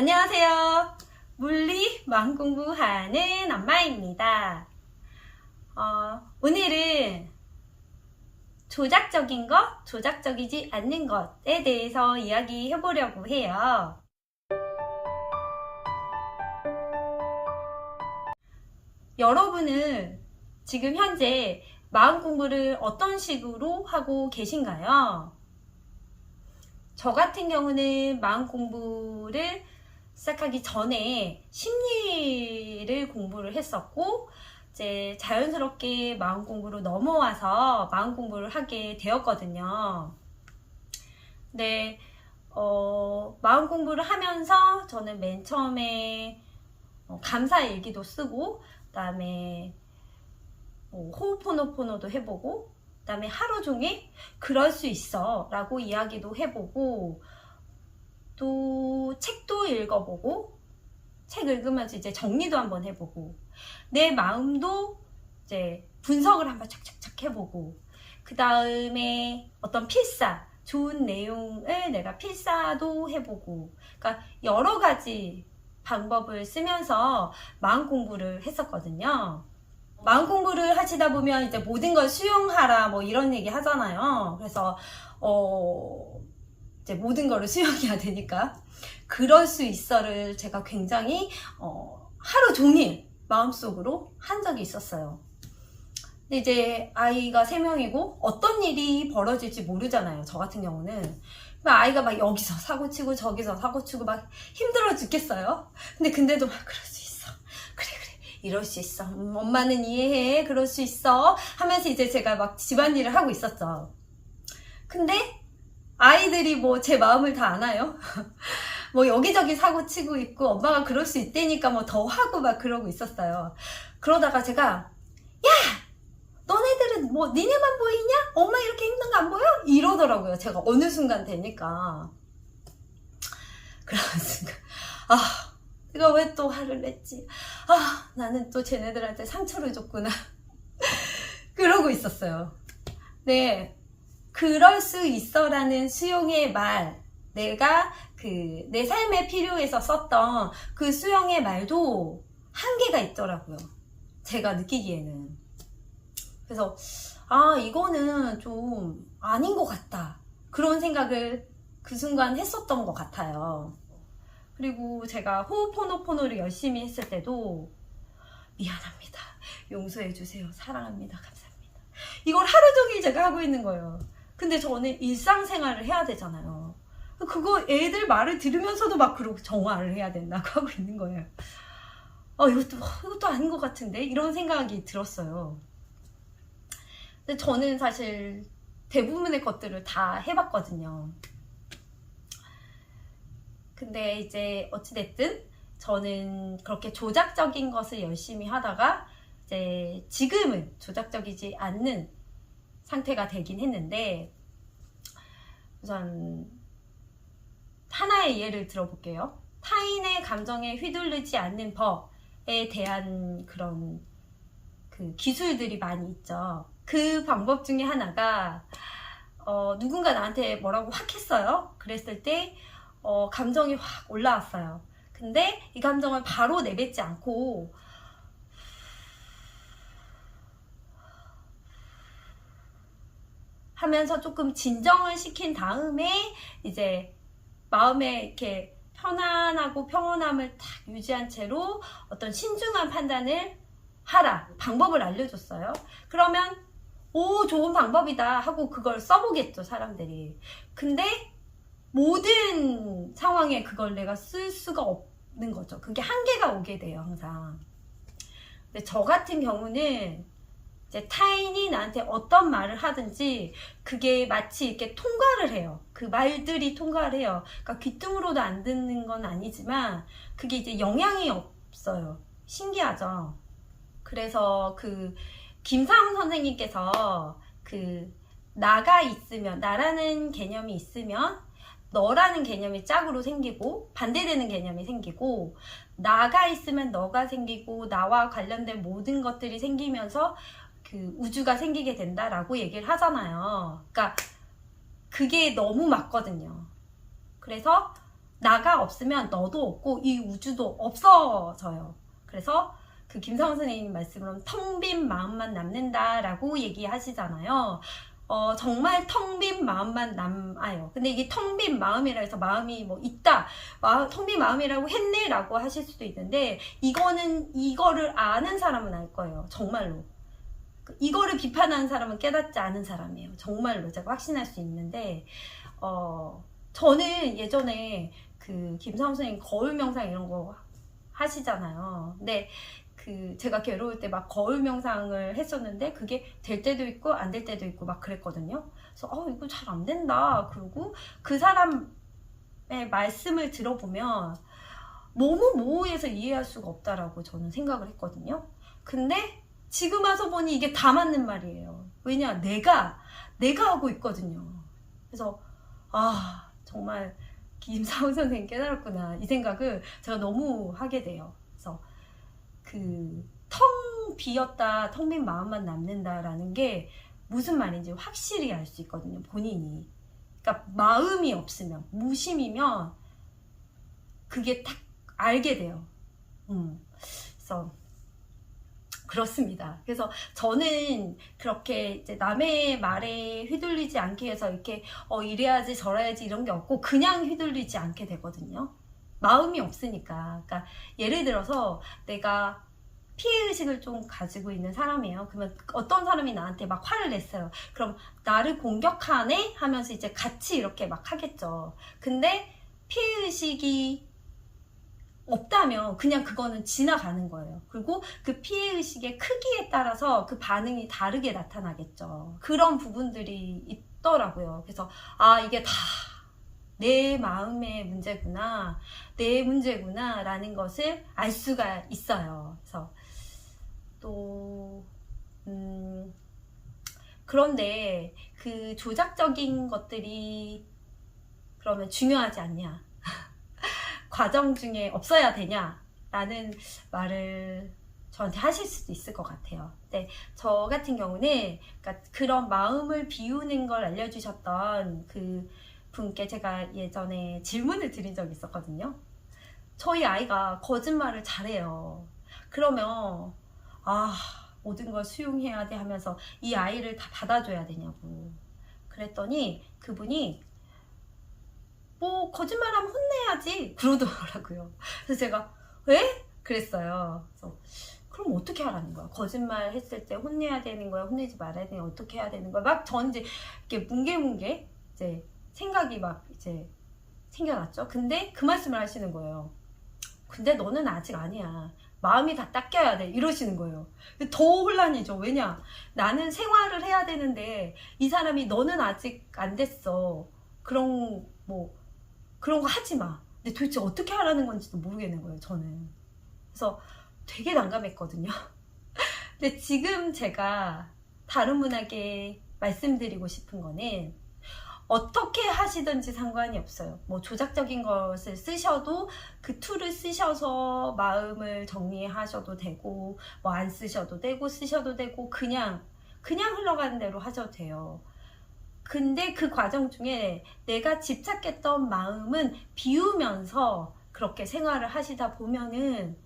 안녕하세요. 물리 마음 공부하는 엄마입니다. 어, 오늘은 조작적인 것, 조작적이지 않는 것에 대해서 이야기해 보려고 해요. 여러분은 지금 현재 마음 공부를 어떤 식으로 하고 계신가요? 저 같은 경우는 마음 공부를 시작하기 전에 심리를 공부를 했었고, 이제 자연스럽게 마음 공부로 넘어와서 마음 공부를 하게 되었거든요. 네, 어, 마음 공부를 하면서 저는 맨 처음에 어, 감사 일기도 쓰고, 그다음에 뭐 호흡포노포노도 해보고, 그다음에 하루 종일 그럴 수 있어라고 이야기도 해보고, 또 책도 읽어보고, 책 읽으면서 이제 정리도 한번 해보고, 내 마음도 이제 분석을 한번 착착착 해보고, 그 다음에 어떤 필사, 좋은 내용을 내가 필사도 해보고, 그러니까 여러 가지 방법을 쓰면서 마음 공부를 했었거든요. 마음 공부를 하시다 보면 이제 모든 걸 수용하라 뭐 이런 얘기 하잖아요. 그래서 어 이제 모든 거를 수용해야 되니까 그럴 수 있어를 제가 굉장히 어 하루 종일 마음속으로 한 적이 있었어요. 근데 이제 아이가 세 명이고 어떤 일이 벌어질지 모르잖아요. 저 같은 경우는 막 아이가 막 여기서 사고 치고 저기서 사고 치고 막 힘들어 죽겠어요. 근데 근데도 막 그럴 수 있어. 그래 그래 이럴 수 있어. 음, 엄마는 이해해. 그럴 수 있어. 하면서 이제 제가 막 집안일을 하고 있었죠. 근데 아이들이 뭐 제 마음을 다 아나요? 뭐 여기저기 사고 치고 있고 엄마가 그럴 수 있다니까 뭐 더 하고 막 그러고 있었어요. 그러다가 제가 야 너네들은 뭐 니네만 보이냐? 엄마 이렇게 힘든 거 안 보여? 이러더라고요. 제가 어느 순간 되니까 그런 순간 아 내가 왜 또 화를 냈지? 아 나는 또 쟤네들한테 상처를 줬구나. 그러고 있었어요. 네. 그럴 수 있어라는 수용의 말, 내가 그 내 삶에 필요해서 썼던 그 수용의 말도 한계가 있더라고요. 제가 느끼기에는. 그래서, 아, 이거는 좀 아닌 것 같다. 그런 생각을 그 순간 했었던 것 같아요. 그리고 제가 호흡포노포노를 열심히 했을 때도 미안합니다. 용서해주세요. 사랑합니다. 감사합니다. 이걸 하루 종일 제가 하고 있는 거예요. 근데 저는 일상생활을 해야 되잖아요. 그거 애들 말을 들으면서도 막 그러고 정화를 해야 된다고 하고 있는 거예요. 어, 이것도, 이것도 아닌 것 같은데? 이런 생각이 들었어요. 근데 저는 사실 대부분의 것들을 다 해봤거든요. 근데 이제 어찌됐든 저는 그렇게 조작적인 것을 열심히 하다가 이제 지금은 조작적이지 않는 상태가 되긴 했는데 우선 하나의 예를 들어볼게요. 타인의 감정에 휘둘리지 않는 법에 대한 그런 그 기술들이 많이 있죠. 그 방법 중에 하나가 어, 누군가 나한테 뭐라고 확 했어요. 그랬을 때 어, 감정이 확 올라왔어요. 근데 이 감정을 바로 내뱉지 않고 하면서 조금 진정을 시킨 다음에 이제 마음에 이렇게 편안하고 평온함을 탁 유지한 채로 어떤 신중한 판단을 하라 방법을 알려줬어요. 그러면 오 좋은 방법이다 하고 그걸 써보겠죠 사람들이. 근데 모든 상황에 그걸 내가 쓸 수가 없는 거죠. 그게 한계가 오게 돼요 항상. 근데 저 같은 경우는 이제 타인이 나한테 어떤 말을 하든지 그게 마치 이렇게 통과를 해요. 그 말들이 통과를 해요. 그러니까 귀뚱으로도 안 듣는 건 아니지만 그게 이제 영향이 없어요. 신기하죠. 그래서 그 김상 선생님께서 그 나가 있으면 나라는 개념이 있으면 너라는 개념이 짝으로 생기고 반대되는 개념이 생기고 나가 있으면 너가 생기고 나와 관련된 모든 것들이 생기면서 그 우주가 생기게 된다라고 얘기를 하잖아요. 그러니까 그게 너무 맞거든요. 그래서 나가 없으면 너도 없고 이 우주도 없어져요. 그래서 그 김상훈 선생님 말씀으로는 텅 빈 마음만 남는다라고 얘기하시잖아요. 어, 정말 텅 빈 마음만 남아요. 근데 이게 텅 빈 마음이라 해서 마음이 뭐 있다, 텅 빈 마음이라고 했네라고 하실 수도 있는데, 이거는, 이거를 아는 사람은 알 거예요. 정말로. 그 이거를 비판하는 사람은 깨닫지 않은 사람이에요. 정말로. 제가 확신할 수 있는데, 어, 저는 예전에 그 김상훈 선생님 거울 명상 이런 거 하시잖아요. 근데 그 제가 괴로울 때 막 거울 명상을 했었는데 그게 될 때도 있고 안 될 때도 있고 막 그랬거든요. 그래서 어 이거 잘 안 된다. 그리고 그 사람의 말씀을 들어보면 너무 모호해서 이해할 수가 없다라고 저는 생각을 했거든요. 근데 지금 와서 보니 이게 다 맞는 말이에요. 왜냐 내가 내가 하고 있거든요. 그래서 아 정말 김사훈 선생님 깨달았구나 이 생각을 제가 너무 하게 돼요. 그래서 그 텅 비었다, 텅 빈 마음만 남는다라는 게 무슨 말인지 확실히 알 수 있거든요, 본인이. 그러니까 마음이 없으면, 무심이면 그게 딱 알게 돼요. 음. 그래서 그렇습니다. 그래서 저는 그렇게 이제 남의 말에 휘둘리지 않게 해서 이렇게 어 이래야지 저래야지 이런 게 없고 그냥 휘둘리지 않게 되거든요. 마음이 없으니까. 그러니까 예를 들어서 내가 피해 의식을 좀 가지고 있는 사람이에요. 그러면 어떤 사람이 나한테 막 화를 냈어요. 그럼 나를 공격하네 하면서 이제 같이 이렇게 막 하겠죠. 근데 피해 의식이 없다면 그냥 그거는 지나가는 거예요. 그리고 그 피해 의식의 크기에 따라서 그 반응이 다르게 나타나겠죠. 그런 부분들이 있더라고요. 그래서 아 이게 다 내 마음의 문제구나, 내 문제구나 라는 것을 알 수가 있어요. 그래서 또 음, 그런데 그 조작적인 것들이 그러면 중요하지 않냐? 과정 중에 없어야 되냐라는 말을 저한테 하실 수도 있을 것 같아요. 근데 저 같은 경우는 그러니까 그런 마음을 비우는 걸 알려주셨던 그 분께 제가 예전에 질문을 드린 적이 있었거든요. 저희 아이가 거짓말을 잘해요. 그러면 아 모든 걸 수용해야 돼 하면서 이 아이를 다 받아줘야 되냐고 그랬더니 그분이 뭐 거짓말하면 혼내야지 그러더라고요. 그래서 제가 왜? 그랬어요. 그래서 그럼 어떻게 하라는 거야? 거짓말 했을 때 혼내야 되는 거야? 혼내지 말아야 되는 거야? 어떻게 해야 되는 거야? 막 전 이제 이렇게 뭉게뭉게 이제 생각이 막 이제 생겨났죠. 근데 그 말씀을 하시는 거예요. 근데 너는 아직 아니야. 마음이 다 닦여야 돼. 이러시는 거예요. 더 혼란이죠. 왜냐? 나는 생활을 해야 되는데 이 사람이 너는 아직 안 됐어. 그런 뭐 그런 거 하지 마. 근데 도대체 어떻게 하라는 건지도 모르겠는 거예요, 저는. 그래서 되게 난감했거든요. 근데 지금 제가 다른 분에게 말씀드리고 싶은 거는 어떻게 하시든지 상관이 없어요. 뭐 조작적인 것을 쓰셔도 그 툴을 쓰셔서 마음을 정리하셔도 되고 뭐 안 쓰셔도 되고 쓰셔도 되고 그냥 그냥 흘러가는 대로 하셔도 돼요. 근데 그 과정 중에 내가 집착했던 마음은 비우면서 그렇게 생활을 하시다 보면은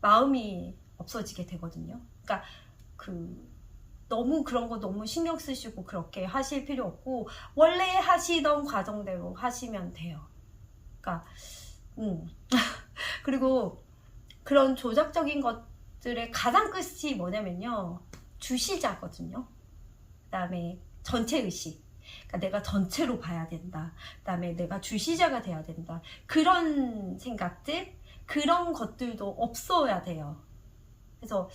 마음이 없어지게 되거든요. 그러니까 그 너무 그런 거 너무 신경 쓰시고 그렇게 하실 필요 없고 원래 하시던 과정대로 하시면 돼요. 그러니까 음. 그리고 그런 조작적인 것들의 가장 끝이 뭐냐면요. 주시자거든요. 그다음에 전체 의식. 그러니까 내가 전체로 봐야 된다. 그다음에 내가 주시자가 돼야 된다. 그런 생각들, 그런 것들도 없어야 돼요. 그래서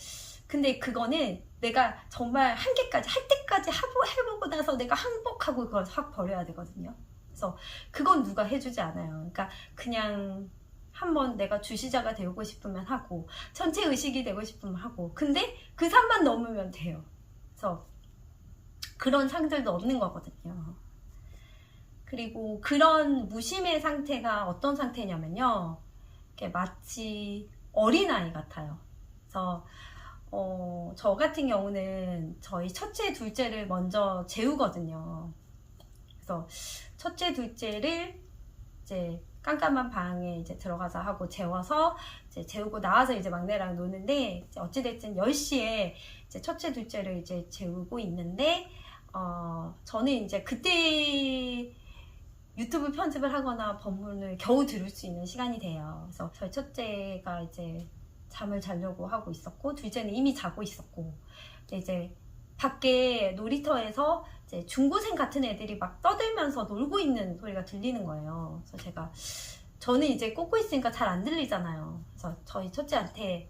근데 그거는 내가 정말 한계까지 할 때까지 해보고 나서 내가 항복하고 그걸 확 버려야 되거든요. 그래서 그건 누가 해주지 않아요. 그러니까 그냥 한번 내가 주시자가 되고 싶으면 하고 전체 의식이 되고 싶으면 하고 근데 그 산만 넘으면 돼요. 그래서 그런 상들도 없는 거거든요. 그리고 그런 무심의 상태가 어떤 상태냐면요. 마치 어린아이 같아요. 그래서 어, 저 같은 경우는 저희 첫째, 둘째를 먼저 재우거든요. 그래서 첫째, 둘째를 이제 깜깜한 방에 이제 들어가서 하고 재워서 이제 재우고 나와서 이제 막내랑 노는데 어찌됐든 10시에 이제 첫째 둘째를 이제 재우고 있는데 어 저는 이제 그때 유튜브 편집을 하거나 법문을 겨우 들을 수 있는 시간이 돼요. 그래서 저희 첫째가 이제 잠을 자려고 하고 있었고 둘째는 이미 자고 있었고 이제 밖에 놀이터에서 이제 중고생 같은 애들이 막 떠들면서 놀고 있는 소리가 들리는 거예요. 그래서 제가 저는 이제 꽂고 있으니까 잘 안 들리잖아요. 그래서 저희 첫째한테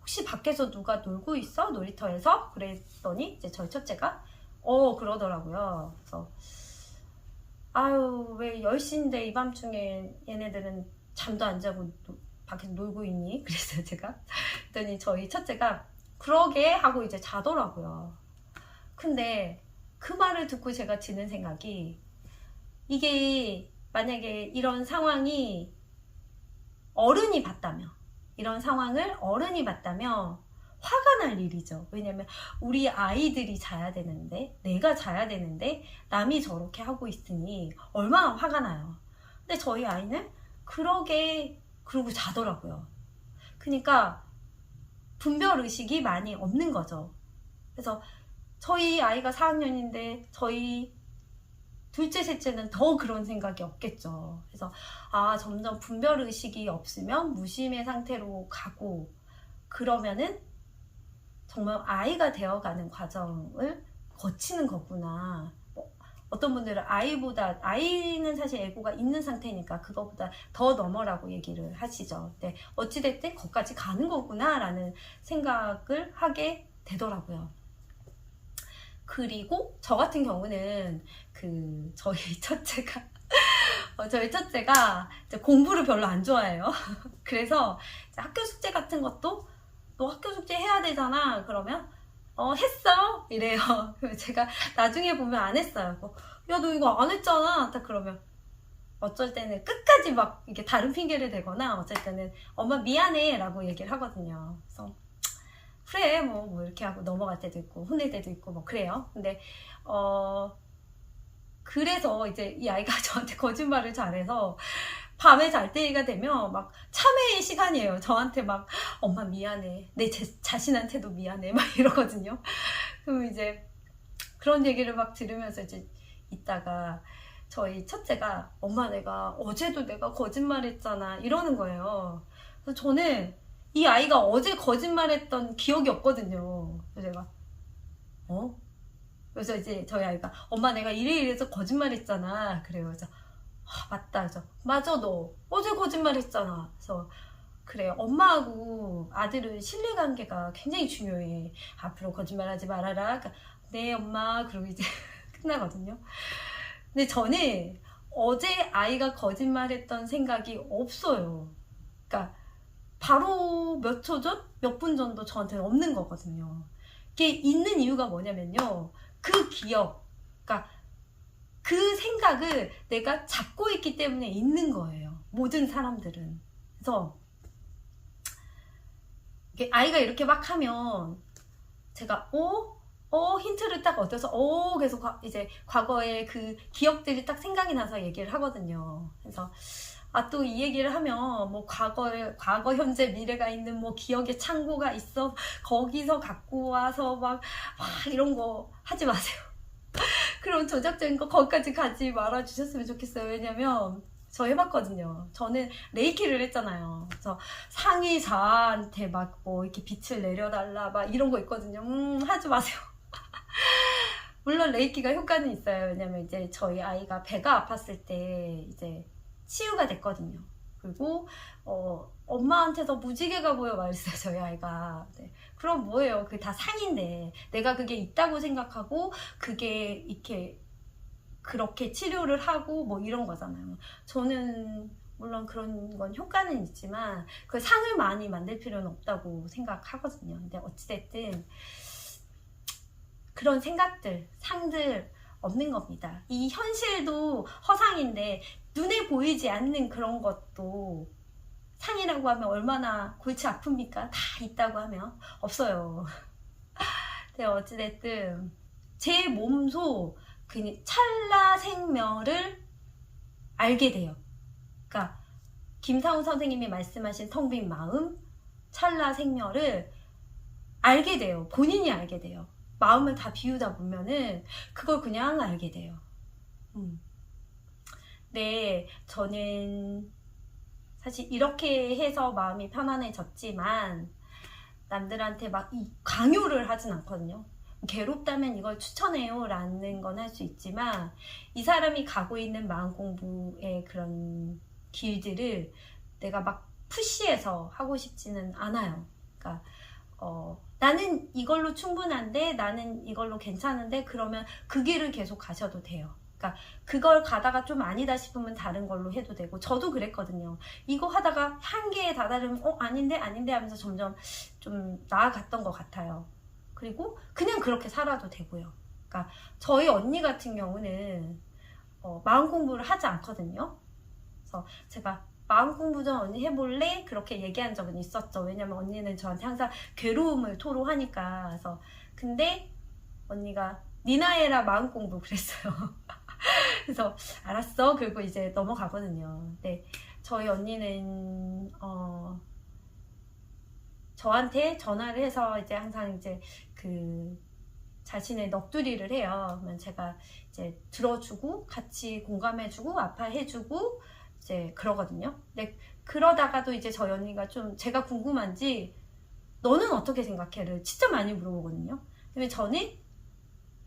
혹시 밖에서 누가 놀고 있어? 놀이터에서? 그랬더니 이제 저희 첫째가 어 그러더라고요. 그래서 아유 왜 10시인데 이 밤중에 얘네들은 잠도 안 자고 노- 밖에서 놀고 있니? 그래서 제가 그랬더니 저희 첫째가 그러게 하고 이제 자더라고요. 근데 그 말을 듣고 제가 드는 생각이 이게 만약에 이런 상황이 어른이 봤다면 이런 상황을 어른이 봤다면 화가 날 일이죠. 왜냐면 우리 아이들이 자야 되는데 내가 자야 되는데 남이 저렇게 하고 있으니 얼마나 화가 나요. 근데 저희 아이는 그러게 그러고 자더라고요. 그러니까 분별 의식이 많이 없는 거죠. 그래서 저희 아이가 4학년인데 저희 둘째, 셋째는 더 그런 생각이 없겠죠. 그래서 아 점점 분별 의식이 없으면 무심의 상태로 가고 그러면은 정말 아이가 되어가는 과정을 거치는 거구나. 뭐, 어떤 분들은 아이보다 아이는 사실 에고가 있는 상태니까 그거보다 더 넘어라고 얘기를 하시죠. 근데 어찌됐든 거기까지 가는 거구나라는 생각을 하게 되더라고요. 그리고 저 같은 경우는 그 저희 첫째가 어, 저희 첫째가 공부를 별로 안 좋아해요. 그래서 학교 숙제 같은 것도 너 학교 숙제 해야 되잖아. 그러면 어 했어 이래요. 제가 나중에 보면 안 했어요. 야 너 이거 안 했잖아. 딱 그러면 어쩔 때는 끝까지 막 이게 다른 핑계를 대거나 어쩔 때는 엄마 미안해라고 얘기를 하거든요. 그래서 그래 뭐, 뭐 이렇게 하고 넘어갈 때도 있고 혼낼 때도 있고 뭐 그래요. 근데 어 그래서 이제 이 아이가 저한테 거짓말을 잘해서 밤에 잘 때가 되면 막 참회의 시간이에요. 저한테 막 엄마 미안해. 내 제- 자신한테도 미안해. 막 이러거든요. 그럼 이제 그런 얘기를 막 들으면서 이제 있다가 저희 첫째가 엄마 내가 어제도 내가 거짓말했잖아 이러는 거예요. 그래서 저는 이 아이가 어제 거짓말했던 기억이 없거든요. 그래서 제가 어? 그래서 이제 저희 아이가 엄마 내가 이래 이래서 거짓말했잖아. 그래요. 그래서 아, 맞다. 그래서 맞아 너 어제 거짓말했잖아. 그래서 그래 엄마하고 아들은 신뢰관계가 굉장히 중요해. 앞으로 거짓말하지 말아라. 그러니까, 네 엄마 그러고 이제 끝나거든요. 근데 저는 어제 아이가 거짓말했던 생각이 없어요. 그러니까 바로 몇 초 전, 몇 분 전도 저한테는 없는 거거든요. 이게 있는 이유가 뭐냐면요. 그 기억, 그 생각을 내가 잡고 있기 때문에 있는 거예요. 모든 사람들은. 그래서 아이가 이렇게 막 하면 제가 어? 어 힌트를 딱 얻어서 어 계속 과- 이제 과거의 그 기억들이 딱 생각이 나서 얘기를 하거든요. 그래서 아 또 이 얘기를 하면 뭐 과거에 과거 현재 미래가 있는 뭐 기억의 창고가 있어 거기서 갖고 와서 막, 막 이런 거 하지 마세요. 그런 조작적인 거 거기까지 가지 말아 주셨으면 좋겠어요. 왜냐면 저 해봤거든요. 저는 레이키를 했잖아요. 그래서 상의자한테 막 뭐 이렇게 빛을 내려달라 막 이런 거 있거든요. 음 하지 마세요. 물론 레이키가 효과는 있어요. 왜냐면 이제 저희 아이가 배가 아팠을 때 이제 치유가 됐거든요. 그리고 어, 엄마한테서 무지개가 보여 말했어요. 저희 아이가. 네. 그럼 뭐예요? 그게 다 상인데 내가 그게 있다고 생각하고 그게 이렇게 그렇게 치료를 하고 뭐 이런 거잖아요. 저는 물론 그런 건 효과는 있지만 그 상을 많이 만들 필요는 없다고 생각하거든요. 근데 어찌됐든 그런 생각들, 상들 없는 겁니다. 이 현실도 허상인데 눈에 보이지 않는 그런 것도 상이라고 하면 얼마나 골치 아픕니까? 다 있다고 하면 없어요. 근데 어찌됐든 제 몸소 그 찰나 생멸을 알게 돼요. 그러니까 김상우 선생님이 말씀하신 텅빈 마음, 찰나 생멸을 알게 돼요. 본인이 알게 돼요. 마음을 다 비우다 보면은 그걸 그냥 알게 돼요. 음. 네, 저는 사실 이렇게 해서 마음이 편안해졌지만 남들한테 막이 강요를 하진 않거든요. 괴롭다면 이걸 추천해요 라는 건 할 수 있지만 이 사람이 가고 있는 마음 공부의 그런 길들을 내가 막 푸시해서 하고 싶지는 않아요. 그러니까 어, 나는 이걸로 충분한데 나는 이걸로 괜찮은데 그러면 그 길을 계속 가셔도 돼요. 그러니까 그걸 가다가 좀 아니다 싶으면 다른 걸로 해도 되고 저도 그랬거든요. 이거 하다가 한계에 다다르면 어 아닌데 아닌데 하면서 점점 좀 나아갔던 것 같아요. 그리고 그냥 그렇게 살아도 되고요. 그러니까 저희 언니 같은 경우는 어, 마음 공부를 하지 않거든요. 그래서 제가 마음 공부 좀 언니 해볼래? 그렇게 얘기한 적은 있었죠. 왜냐면 언니는 저한테 항상 괴로움을 토로하니까. 그래서 근데 언니가 니나해라 마음 공부 그랬어요. 그래서 알았어. 그리고 이제 넘어가거든요. 네, 저희 언니는 어 저한테 전화를 해서 이제 항상 이제 그 자신의 넋두리를 해요. 그러면 제가 이제 들어주고 같이 공감해주고 아파해주고 이제 그러거든요. 근데 그러다가도 이제 저희 언니가 좀 제가 궁금한지 너는 어떻게 생각해?를 진짜 많이 물어보거든요. 근데 저는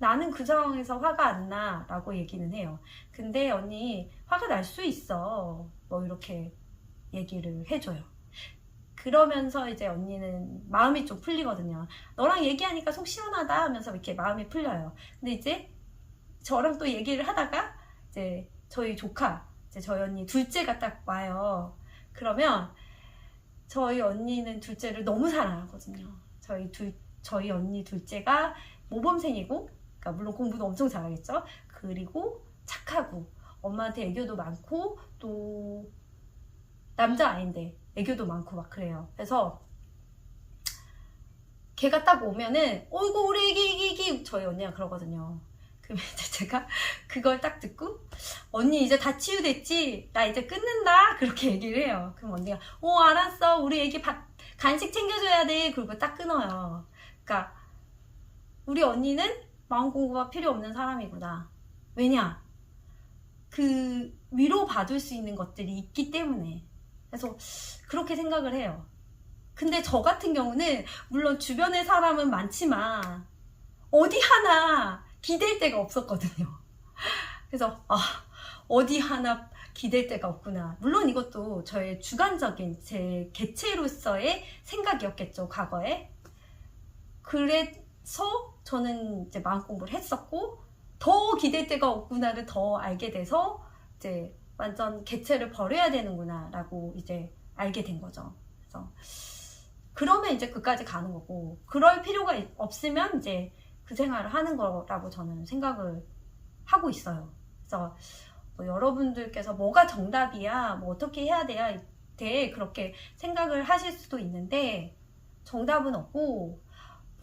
나는 그 상황에서 화가 안 나 라고 얘기는 해요. 근데 언니 화가 날 수 있어. 뭐 이렇게 얘기를 해줘요. 그러면서 이제 언니는 마음이 좀 풀리거든요. 너랑 얘기하니까 속 시원하다 하면서 이렇게 마음이 풀려요. 근데 이제 저랑 또 얘기를 하다가 이제 저희 조카, 이제 저희 언니 둘째가 딱 와요. 그러면 저희 언니는 둘째를 너무 사랑하거든요. 저희 둘, 저희 언니 둘째가 모범생이고, 그러니까 물론 공부도 엄청 잘하겠죠. 그리고 착하고, 엄마한테 애교도 많고, 또 남자 아인데 애교도 많고 막 그래요. 그래서 걔가 딱 오면은 어이구 우리 애기 애기 애기 저희 언니가 그러거든요. 그러면 제가 그걸 딱 듣고 언니 이제 다 치유됐지? 나 이제 끊는다? 그렇게 얘기를 해요. 그럼 언니가 어 알았어 우리 애기 밥 간식 챙겨줘야 돼. 그리고 딱 끊어요. 그러니까 우리 언니는 마음 공부가 필요 없는 사람이구나. 왜냐? 그 위로 받을 수 있는 것들이 있기 때문에. 그래서 그렇게 생각을 해요. 근데 저 같은 경우는 물론 주변에 사람은 많지만 어디 하나 기댈 데가 없었거든요. 그래서 아 어디 하나 기댈 데가 없구나. 물론 이것도 저의 주관적인 제 개체로서의 생각이었겠죠 과거에. 그래서 저는 이제 마음 공부를 했었고 더 기댈 데가 없구나를 더 알게 돼서 이제 완전 개체를 버려야 되는구나라고 이제 알게 된 거죠. 그래서 그러면 이제 그까지 가는 거고 그럴 필요가 없으면 이제 그 생활을 하는 거라고 저는 생각을 하고 있어요. 그래서 뭐 여러분들께서 뭐가 정답이야, 뭐 어떻게 해야 돼야 돼 그렇게 생각을 하실 수도 있는데 정답은 없고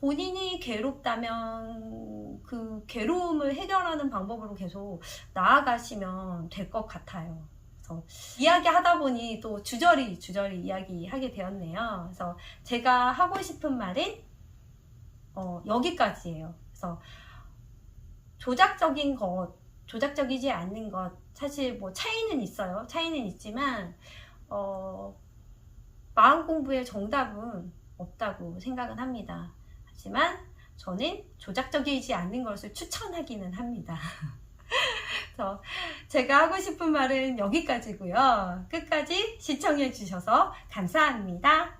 본인이 괴롭다면 그 괴로움을 해결하는 방법으로 계속 나아가시면 될 것 같아요. 그래서 이야기하다 보니 또 주저리 주저리 이야기하게 되었네요. 그래서 제가 하고 싶은 말은 어, 여기까지예요. 그래서 조작적인 것, 조작적이지 않는 것 사실 뭐 차이는 있어요. 차이는 있지만 어, 마음 공부의 정답은 없다고 생각은 합니다. 하지만 저는 조작적이지 않는 것을 추천하기는 합니다. 그래서 제가 하고 싶은 말은 여기까지고요. 끝까지 시청해 주셔서 감사합니다.